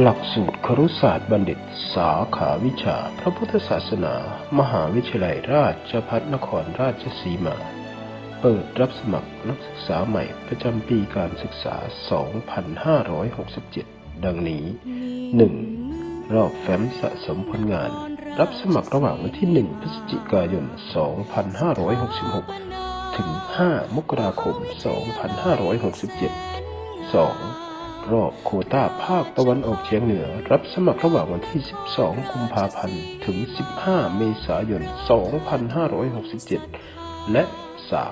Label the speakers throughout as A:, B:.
A: หลักสูตรครุศาสตร์บัณฑิต สาขาวิชา พระพุทธศาสนา มหาวิทยาลัยราชภัฏนครราชสีมา เปิดรับสมัครนักศึกษาใหม่ประจำปีการศึกษา 2567 ดังนี้ 1. รอบแฟ้มสะสมผลงาน รับสมัครระหว่างวันที่ 1 พฤศจิกายน 2566 ถึง 5 มกราคม 2567 2. รอบโคต้าภาคตะวันออกเฉียงเหนือ รับสมัครระหว่างวันที่ 12 กุมภาพันธ์ ถึง 15 เมษายน 2567 และ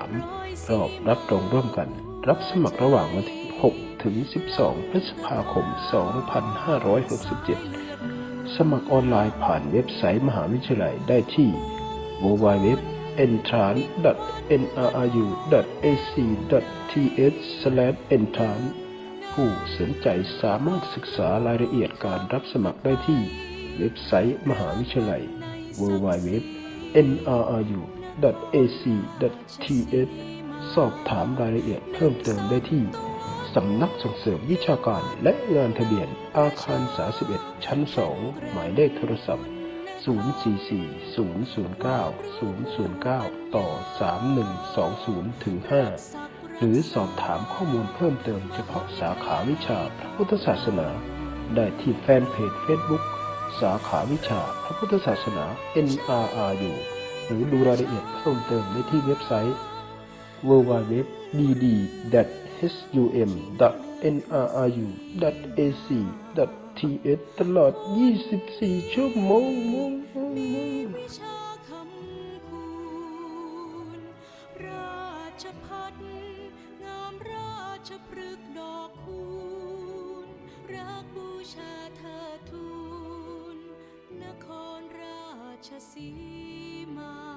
A: 3. รอบรับรองร่วมกัน รับสมัครระหว่างวันที่ 6 ถึง 12 พฤษภาคม 2567 สมัครออนไลน์ผ่านเว็บไซต์มหาวิทยาลัยได้ที่ www.entrance.nru.ac.th/entrance ผู้สนใจสามารถศึกษารายละเอียดการรับสมัครได้ที่ เว็บไซต์มหาวิทยาลัย www.nru.ac.th สอบถามรายละเอียดเพิ่มเติมได้ที่สำนักส่งเสริมวิชาการและงานทะเบียนอาคาร 31 ชั้น 2 หมายเลขโทรศัพท์ 044-009-009 ต่อ 3120 ถึง 5 หรือสอบถามข้อมูลเพิ่มเติมเฉพาะสาขาวิชาพระพุทธศาสนา ได้ที่แฟนเพจ Facebook สาขาวิชาพระพุทธศาสนา NRRU หรือดูรายละเอียดเพิ่มเติมได้ที่เว็บไซต์ www.dd.hsum.nrru.ac.th ตลอด 24 ชั่วโมง
B: ชาคำคูณราชพัฒ กดอกคูณรักบูชาเธอทูลนครราชสีมา